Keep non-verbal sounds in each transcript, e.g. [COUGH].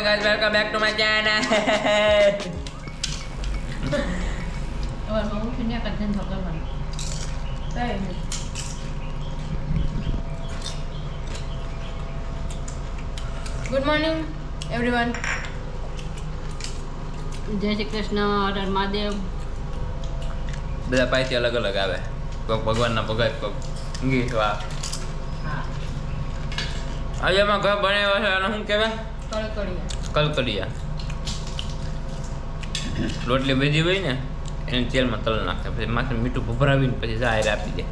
Morning guys welcome back to my channel સવારમાં ઉઠીને એક જ ધંધો કરવાનો કાંઈ નહીં. ગુડ મોર્નિંગ એવરીવન જય શ્રી કૃષ્ણ હર મહાદેવ. બધા પાસેથી અલગ અલગ આવે. કોઈક ભગવાનના ભગત કોઈક ગીત વા આજે એમાં ઘર બનાવ્યો છે અને શું કહેવાય? કળકળિયા. કલકલિયા રોટલી ભેજી હોય ને એને તેલમાં તલ નાખે. પછી માથે મીઠું ભભરાવીને પછી જાહેર આપી દે.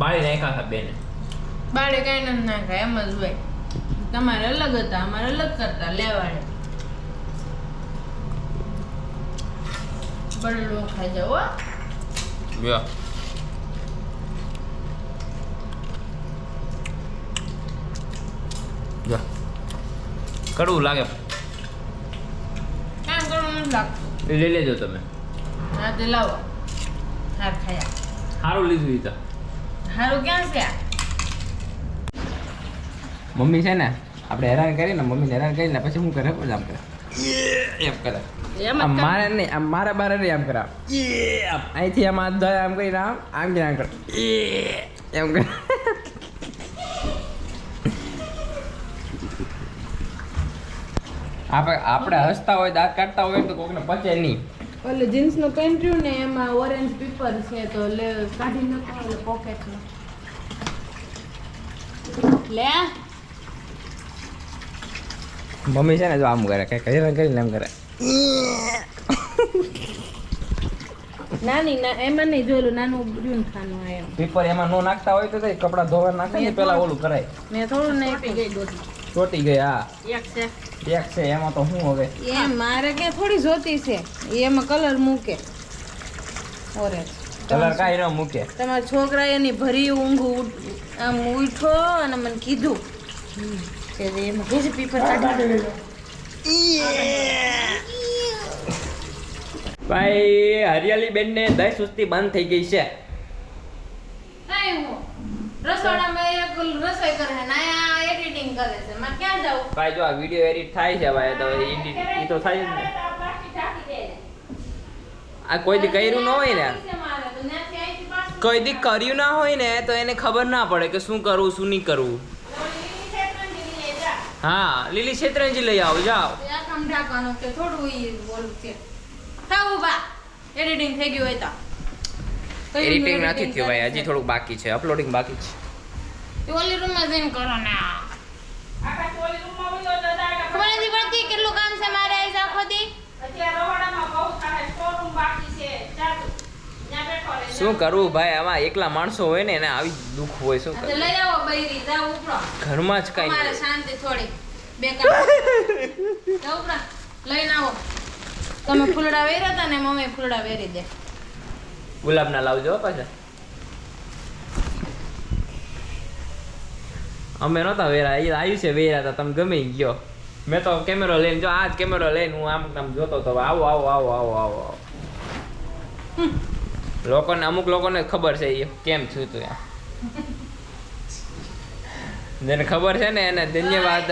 બાળી નાખ્યા હતા બેને. બાળે કાંઈ નથી નાખાય એમ જ હોય. તમારે અલગ હતા અમારે અલગ કરતા લેવાડે બળલો ખાઈ જાવ હો. લ્યો જો કડવું લાગે. કામ કરવાનું નથી લાગતું. એ લઈ લેજો તમે. હા તે લાવો. હાર ખાયા. સારું લીધું તો. હારું ક્યાં છે? મમ્મી છે ને આપણે હેરાન કરીને મમ્મીને હેરાન કરીને પછી હું કરે? ખબર આમ કરે. એમ કરે. આમ મારે નહીં આમ મારા બારે નહીં આમ કરે આમ. અહીંથી આમ હાથ ધોય આમ કરીને આમ આમ આમ કરે. એમ કરે. આપણે આપણે હસતા હોય દાંત કાઢતા હોય તો કોકને પચે નહીં. જીન્સ જીન્સનું પેન્ટ રહ્યું ને એમાં ઓરેન્જ પીપર છે તો લે કાઢી નાખો એટલે પોકેટ લે. મમ્મી છે ને જો આમ કરે કઈ કઈ કરીને એમ કરે. નાની ના એમાં નહીં જોયેલું નાનું રહ્યું ખાનું આવ્યું પેપર એમાં નો નાખતા હોય તો કપડા ધોવા નાખે ને પેલા ઓલું કરાય. મેં થોડું નહીં ગઈ દોઢી ચોટી ગયા એક છે. એક છે એમાં તો શું હવે? એ મારે ક્યાં થોડી જોતી છે. એમાં કલર મૂકે. ઓરેન્જ કલર કાંઈ ન મૂકે. તમારા છોકરા એની ભરી ઊંઘ ઉઠ- આમ ઉઠો અને મને કીધું કે એમાં ભેજ પેપર કાઢી ભાઈ હરિયાલી બેન ને દહીં સુસ્તી બંધ થઈ ગઈ છે. રસોડામાં એક રસોઈ કરે છે ને અહીંયા એડિટિંગ કરે છે. મારે ક્યાં જાવું? ભાઈ જો આ વિડિયો એડિટ થાય છે ભાઈ તો એડિટ ઈ તો થાય જ ને. આ કોઈ દી કર્યું ન હોય ને? કોઈ દી કર્યું ના હોય ને તો એને ખબર ના પડે કે શું કરવું શું નહીં કરવું. હા લીલી શેતરંજી લઈ આવો જાઓ. એડિટિંગ થઈ ગયું હોય તો. એડિટિંગ નથી થયું ભાઈ હજી? થોડુંક બાકી છે અપલોડિંગ બાકી છે. ઓલી રૂમમાં જઈને કરો ને ખબર નથી પડતી કેટલું કામ છે મારે આજ આખો દી? શું કરવું ભાઈ આમાં એકલા માણસો હોય ને એને આવી જ દુઃખ હોય શું લઈ આવો બૈરી જાવ ઉપડો. ઘરમાં જ કઈ શાંતિ થોડી. બે જાવ ઉપડો. લઈને આવો. તમે ફૂલડા વેર્યા હતા ને મમ્મી ફૂલડા વેરી દે. ગુલાબના લાવજો હો પાછા. અમે નહોતા વેરા એ આવ્યું છે વેરા હતા તમે ગમે ગયો. મેં તો કેમેરો લઈને જો આ જ કેમેરો લઈને હું આમ આમ જોતો તો આવો આવો આવો આવો આવો આવો. લોકોને અમુક લોકોને ખબર છે એ કેમ થયું તું એમ. જેને ખબર છે ને એને ધન્યવાદ.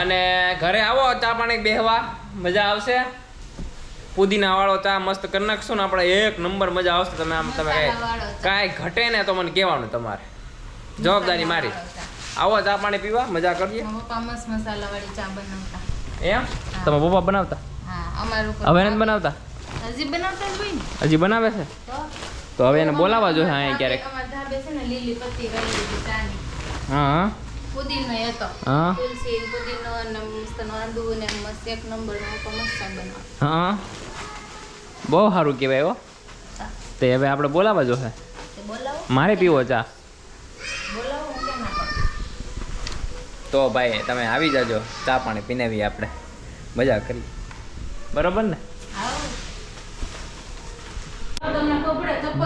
અને ઘરે આવો ચા પાણી બેહવા મજા આવશે. પુદીના વાળો ચા મસ્ત કરી નાખશું ને આપણે એક નંબર મજા આવશે. તમે આમ તમે કાંઈ કાંઈ ઘટે ને તો મને કહેવાનું તમારે. જવાબદારી મારી. આવો ચા પાણી પીવા મજા કરીએ. પપ્પા મસ્ત મસાલા વાળી ચા બનાવતા. એમ? તમે પપ્પા બનાવતા? હવે નથી બનાવતા? હજી બનાવતા જ હોય ને. હજી બનાવે છે? તો? હવે એને બોલાવવા જોઈએ અહીંયા ક્યારેક. હા હા. પુદીનો હતો. હા. તુલસી પુદીનો અને મસ્ત આંદુ ને મસ્ત એક નંબર મસ્ત હા બહુ સારું કહેવાય હો. તે હવે આપણે બોલાવવા જોઈએ. મારે પીવો ચા બોલાવો હું કેમ ના પાડું? તો ભાઈ તમે આવી જાજો. ચા પાણી પીનેવી આપણે. મજા કરી. બરોબર ને?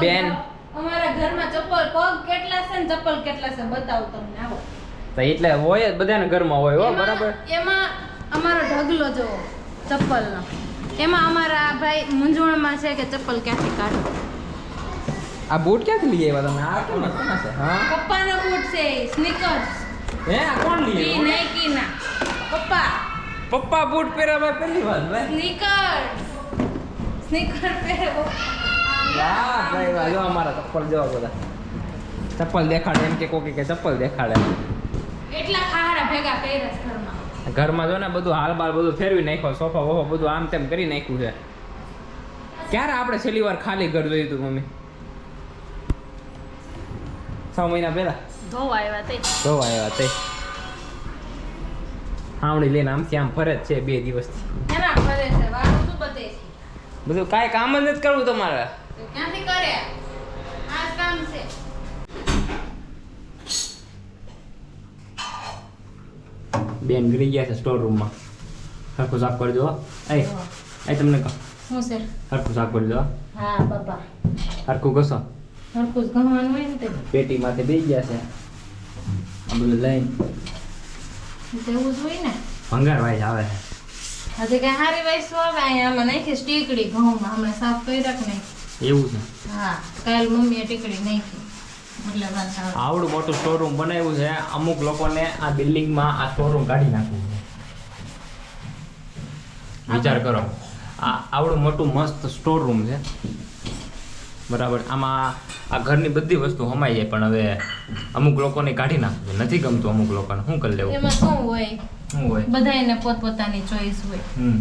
બેન. અમારા ઘરમાં ચપ્પલ પગ કેટલા છે ને ચપ્પલ કેટલા છે બતાવું તમને આવો તો એટલે હોય જ બધાને ઘરમાં હોય હો એમાં- બરાબર? એમાં અમારો ઢગલો જોવો ચપ્પલનો. એમાં અમારા ભાઈ મૂંઝવણમાં છે કે ચપ્પલ ક્યાંથી કાઢો? આ બૂટ ક્યાંથી લઈ આવ્યા તમે? આ કોના કોના છે હા? પપ્પાનો બૂટ છે સ્નીકર્સ હે આ કોણ કી લીએ નહીં કી ના. પપ્પા. પપ્પા બૂટ પહેર્યા મેં પહેલી વાર ભાઈ. સ્નીકર સ્નીકર પહેરે વાહ ભાઈ વાહ. જો અમારા ચપ્પલ જો બધા. ચપ્પલ દેખાડે એમ કે કોકે કે ચપ્પલ દેખાડે. એટલા ખારા ભેગા કર્યા ઘરમાં. ઘરમાં જો ને બધું હાલ બાલ બધું ફેરવી નાખ્યો સોફા વોફા બધું આમ તેમ કરી નાખ્યું છે. ક્યારે આપણે છેલ્લી વાર ખાલી ઘર જોયું હતું મમ્મી? છ મહિના પહેલા આવ્યા તે આવ્યા તે હાવડી લઈને આમ આમ ફરે જ છે બે દિવસથી એના ફરે છે વાળું શું બધે બધું કાંઈ કામ જ નથી કરવું તમારે ક્યાંથી કરે આ કામ છે બેન ગરી ગયા છે સ્ટોર રૂમમાં હરખું સાફ કરી દો એ એ તમને કહો શું છે હરખું સાફ કરી દો હા બાપા હરખું કશો હરખું જ ગમવાનું હોય ને તે. પેટીમાંથી બેસી ગયા છે. આ બધું લઈને. તેવું જ હોય ને. ભંગાર વાઈસ આવે હજી કઈ હારી વયસ આવે અહીંયા આમાં નાખી ટીકડી ઘઉંમાં. હમણાં સાફ કરી રાખ નહીં? એવું છે. હા કાલ મમ્મીએ ટીકડી નાખી. આવડું મોટું સ્ટોર રૂમ બનાવ્યું છે. અમુક લોકોને આ બિલ્ડિંગમાં આ સ્ટોર રૂમ કાઢી નાખવું છે. વિચાર કરો. આ આવડું મોટું મસ્ત સ્ટોર રૂમ છે. બરાબર. આમાં આ ઘરની બધી વસ્તુ હમાઈ જાય પણ હવે અમુક લોકોને કાઢી નાખવું નથી ગમતું અમુક લોકોને. શું કરી લેવું? એમાં શું હોય? શું હોય? બધાયને પોતપોતાની ચોઈસ હોય. હમ.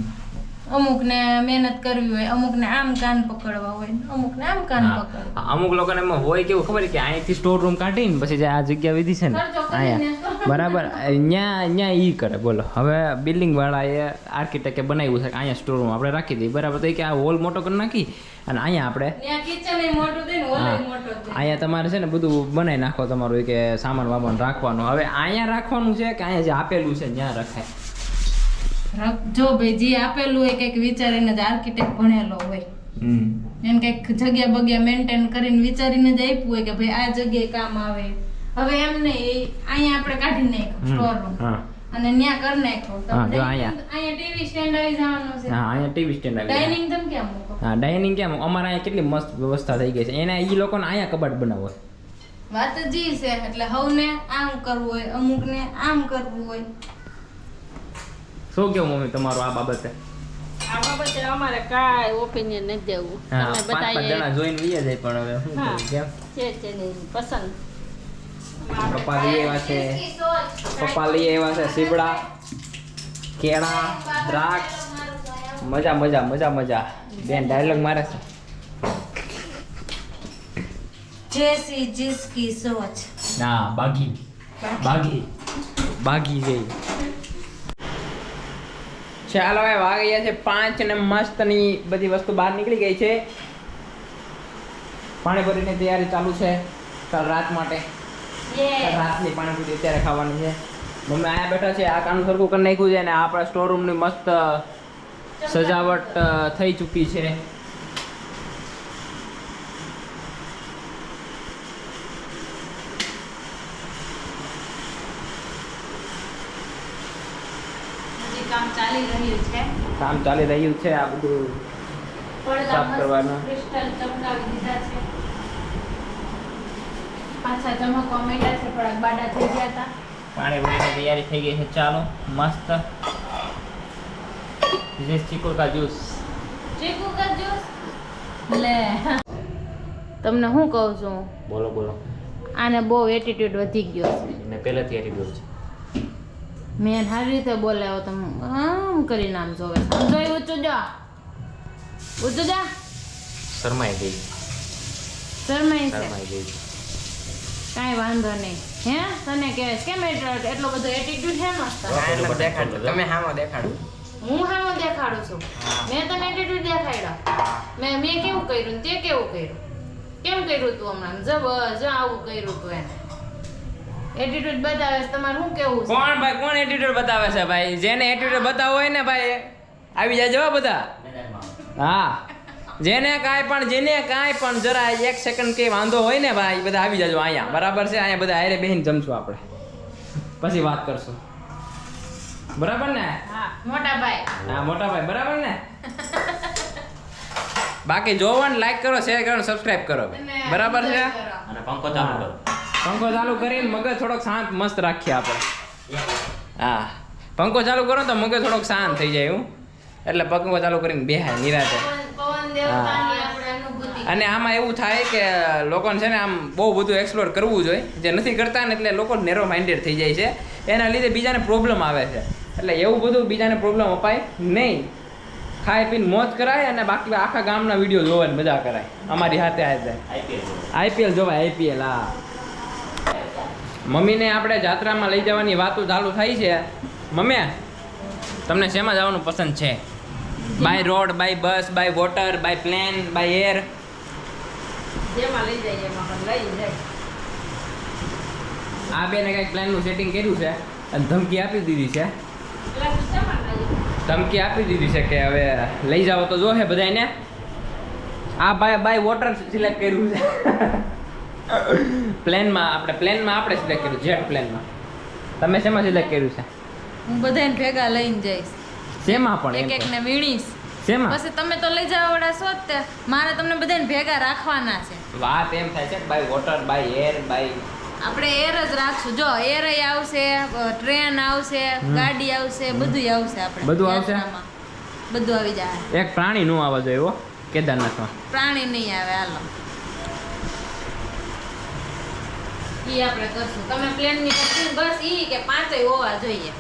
અમુકને મહેનત કરવી હોય અમુકને આમ કાન પકડવા હોય અમુકને આમ કાન. પકડવા. અમુક લોકોને એમાં હોય કેવું ખબર કે અહીંથી સ્ટોર રૂમ કાઢીને પછી જે આ જગ્યા વિધી છે ને અહીંયા. બરાબર. અહીંયા અહીંયા એ કરે. બોલો. હવે બિલ્ડિંગ વાળાએ આર્કિટેક્ટે બનાવ્યું છે કે અહીંયા સ્ટોર રૂમ આપણે રાખી દઈએ. બરાબર. તો કે આ હોલ મોટો કરી નાખી અને અહીંયા આપણે અહીંયા તમારે છે ને બધું બનાવી નાખો તમારું કે સામાન વામાન રાખવાનું. હવે અહીંયા રાખવાનું છે કે અહીંયા જે આપેલું છે ત્યાં રખાય. રખ- જો ભાઈ જે આપેલું હોય કંઈક વિચારીને જ આર્કિટેક્ટ ભણેલો હોય. એને કંઈક જગ્યા બગ્યા મેન્ટેન કરીને વિચારીને જ આપ્યું હોય કે ભાઈ આ જગ્યાએ કામ આવે. હવે એમ નહીં અહીંયા આપણે કાઢી નાખ્યો સ્ટોર રૂમ હા. અને ન્યા કરી નાખ્યો. તો અહીંયા. અહીંયા ટીવી સ્ટેન્ડ આવી જવાનું છે. હા અહીંયા ટીવી સ્ટેન્ડ આવી ડાઇનિંગ તમે કેમ મૂકો? હા ડાઇનિંગ કેમ? અમારે અહીંયા કેટલી મસ્ત વ્યવસ્થા થઈ ગઈ છે. એના એ લોકોને અહીંયા કબાટ બનાવો વાત જ ઈ છે એટલે હવને આમ કરવું હોય અમુકને આમ કરવું હોય. શું કેવું મમ્મી તમારું આ બાબતે? આ બાબતે અમારે કાંઈ ઓપિનિયન નથી દેવું. તમે જણા જોઈને લઈએ જાય પણ હવે શું કેમ? છે પસંદ. પપ્પા લઈ આવ્યા છે. પપ્પા લઈ આવ્યા છે સીબડા કેળા દ્રાક્ષ. મજા મજા મજા મજા. બેન ડાયલોગ મારે છે. જેસી જિસકી સોચ. ના બાગી. બાગી. બાગી ગઈ. ચાલો હવે વાગ્યા છે પાંચ ને મસ્તની બધી વસ્તુ બહાર નીકળી ગઈ છે. પાણી પાણીપુરીની તૈયારી ચાલુ છે. કાલ રાત માટે. રાતની પાણીપુરી અત્યારે ખાવાની છે. મમ્મી આયા બેઠા છે આ કામ સરખું કરી નાખ્યું છે અને આપણા સ્ટોરરૂમની મસ્ત સજાવટ. થઈ ચૂકી છે. કામ ચાલી રહ્યું છે. કામ ચાલી રહ્યું છે આ બધું સાફ કરવાનું. ક્રિસ્ટલ ચમકાવી દીધા છે. પાછા ચમકવા માંડ્યા છે થોડાક બાડા થઈ ગયા હતા. પાણીપુરીની તૈયારી થઈ ગઈ છે ચાલો મસ્ત. ધીસ ચીકુ કા જ્યુસ ચીકુ કા જ્યુસ લે. તમને શું કહું છું? બોલો બોલો. આને બહુ એટીટ્યુડ વધી ગયો છે. ને પહેલેથી એટીટ્યુડ છે. મેં સારી રીતે બોલાવ્યો તમે આમ કરીને આમ જોવે સમજાય ઊંચું જા ઊંચું જા શરમાઈ ગઈ. શરમાઈ શરમાઈ ગઈ. કાંઈ વાંધો નહીં. હે? તને કે કેમ એટલો એટલો બધો એટીટ્યુડ હે મસ્ત તમે હામાં દેખાડો. હું હામાં દેખાડું છું. મેં તને એટીટ્યુડ દેખાડ્યો. મેં મેં કેવું કર્યું ને તે કેવું કર્યું? કેમ કર્યું તું હમણાં? જો જો આવું કર્યું તું એને. એટીટ્યુડ બતાવે છે તમારે શું કેવું છે? કોણ ભાઈ કોણ એટીટ્યુડ બતાવે છે ભાઈ? જેને એટીટ્યુડ બતાવો હોય ને ભાઈ આવી જાય જવા બધા. હા. જેને કાંઈ પણ જેને કાંઈ પણ જરા એક સેકન્ડ કે વાંધો હોય ને ભાઈ બધા આવી જાજો અહીંયા. બરાબર છે? અહીંયા બધા હારે બેહીને જમશું આપણે. પછી વાત કરશું. બરાબર ને? હા મોટા ભાઈ. હા મોટા ભાઈ બરાબર ને? બાકી જોવો ને લાઈક કરો શેર કરો સબસ્ક્રાઇબ કરો. બરાબર છે. અને પંખો ચાલુ કરો. પંખો ચાલુ કરીને મગજ થોડોક શાંત મસ્ત રાખીએ આપણે. હા. પંખો ચાલુ કરો તો મગજ થોડોક શાંત થઈ જાય હું એટલે પંખો ચાલુ કરીને બેહાય નિરાતે. અને આમાં એવું થાય કે લોકોને છે ને આમ બહુ બધું એક્સપ્લોર કરવું જોઈએ જે નથી કરતા ને એટલે લોકો નેરો માઇન્ડેડ થઈ જાય છે. એના લીધે બીજાને પ્રોબ્લેમ આવે છે. એટલે એવું બધું બીજાને પ્રોબ્લેમ અપાય નહીં. ખાઈ પીને મોજ કરાય અને બાકી આખા ગામના વીડિયો જોવાની મજા કરાય. અમારી હાથે હાથે આઈપીએલ જોવાય આઈપીએલ હા. મમ્મીને આપણે જાત્રામાં લઈ જવાની વાતો ચાલુ થાય છે. મમ્મી તમને શેમાં જવાનું પસંદ છે? By road by bus by water by plane by air જેમાં લઈ જાય એમાં લઈ જાય. આ બેને કંઈક પ્લાનનું સેટિંગ કર્યું છે અને ધમકી આપી દીધી છે? ધમકી આપી દીધી છે કે હવે લઈ જાઓ તો જોહે બધાને આ બાય બાય વોટર સિલેક્ટ કર્યું છે. પ્લેનમાં આપણે પ્લેનમાં આપણે સિલેક્ટ કર્યું જેટ પ્લેનમાં તમે શેમાં સિલેક્ટ કર્યું છે? હું બધાને ભેગા લઈને જઈશ. શેમાં પણ એક એમ એક ને વીણીશ. શેમાં? પછી તમે તો લઈ જાવ વાળા છો જ તે. મારે તમને બધાને ભેગા રાખવાના છે. વાત એમ થાય છે by water by air by આપણે એર જ રાખશું. જો એર આવશે ટ્રેન આવશે ગાડી આવશે બધું આવશે આપણે બધું આવશે? બધું આવી જાય. એક પ્રાણી નું આવવા જોઈએ એવો કેદારનાથમાં. પ્રાણી નહીં આવે હાલો. ઈ આપણે કરશું. તમે પ્લેનની ની બસ ઈ કે પાંચે હોવા જોઈએ.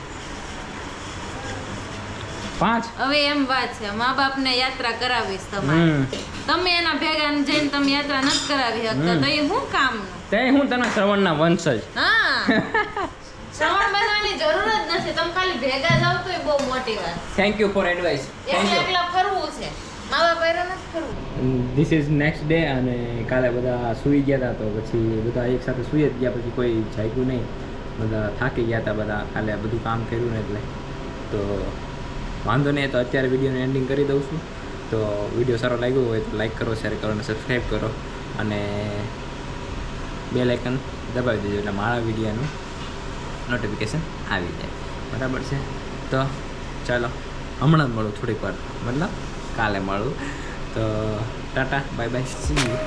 પાંચ? હવે એમ વાત છે મા બાપને યાત્રા કરાવીશ તમારે. તમે એના ભેગા જઈને તમે યાત્રા નથી કરાવી શકતા. તો એ શું કામ તે હું તને શ્રવણના જ. હા. [LAUGHS] શ્રવણ બનવાની જરૂર જ નથી તમે ખાલી ભેગા જાવ તો એ બહુ મોટી વાત થેન્ક યુ ફોર એડવાઇસ એકલા એકલા ફરવું છે. મા બાપ હારે નથી ફરવું ધીસ ઇઝ નેક્સ્ટ ડે અને કાલે બધા સૂઈ ગયા હતા તો પછી બધા એક સાથે સૂઈ જ ગયા પછી કોઈ જાગ્યું નહીં. બધા થાકી ગયા હતા બધા કાલે બધું કામ કર્યું ને એટલે. તો વાંધો નહીં, તો અત્યારે વિડીયોને એન્ડિંગ કરી દઉં છું. તો વીડિયો સારો લાગ્યો હોય તો લાઇક કરો શેર કરો અને સબસ્ક્રાઈબ કરો. અને બે લાઇકન દબાવી દેજો, એટલે મારા વિડીયોનું નોટિફિકેશન આવી જાય. બરાબર છે? તો ચાલો, હમણાં જ મળું થોડીક વાર. મતલબ કાલે મળું. તો tata bye bye see you